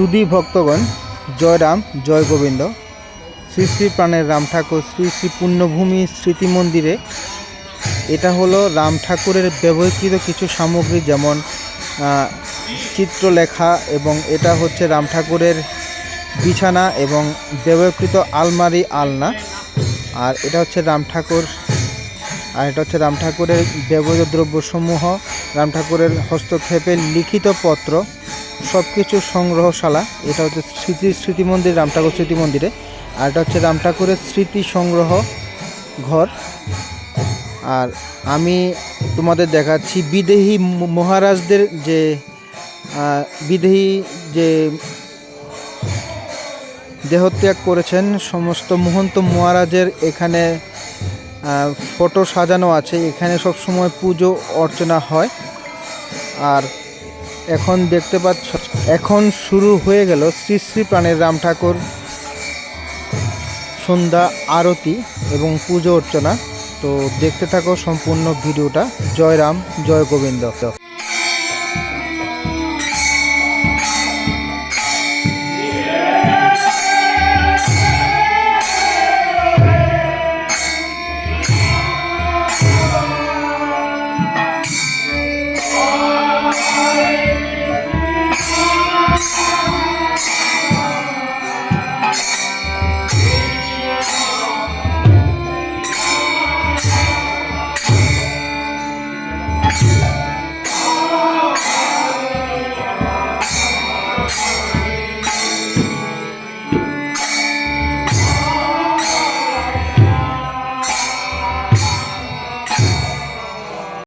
সুধী ভক্তগণ, জয় রাম, জয় গোবিন্দ। শ্রী শ্রী প্রাণের রাম ঠাকুর, শ্রী শ্রী পুণ্যভূমি স্মৃতি মন্দিরে এটা হলো রাম ঠাকুরের ব্যবহৃত কিছু সামগ্রী যেমন চিত্রলেখা এবং এটা হচ্ছে রাম ঠাকুরের বিছানা এবং ব্যবহৃত আলমারি, আলনা। আর এটা হচ্ছে রাম ঠাকুর, আর এটা হচ্ছে রাম ঠাকুরের ব্যবহৃত দ্রব্যসমূহ, রাম ঠাকুরের হস্তক্ষেপে লিখিত পত্র। সব কিছু সংগ্রহশালা। এটা হচ্ছে স্মৃতি স্মৃতি মন্দির, রাম ঠাকুর স্মৃতি মন্দিরে। আর এটা হচ্ছে রাম ঠাকুরের স্মৃতি সংগ্রহ ঘর। আর আমি তোমাদের দেখাচ্ছি বিদেহী মহারাজদের যে বিদেহী যে দেহত্যাগ করেছেন, সমস্ত মহন্ত মহারাজের এখানে ফটো সাজানো আছে। এখানে সব সময় পুজো, অর্চনা হয়। আর এখন দেখতে পাচ্ছ, এখন শুরু হয়ে গেল শ্রী শ্রী প্রাণের রাম ঠাকুর সন্ধ্যা আরতি এবং পুজো অর্চনা। তো দেখতে থাকো সম্পূর্ণ ভিডিওটা। জয় রাম, জয় গোবিন্দ। Bye.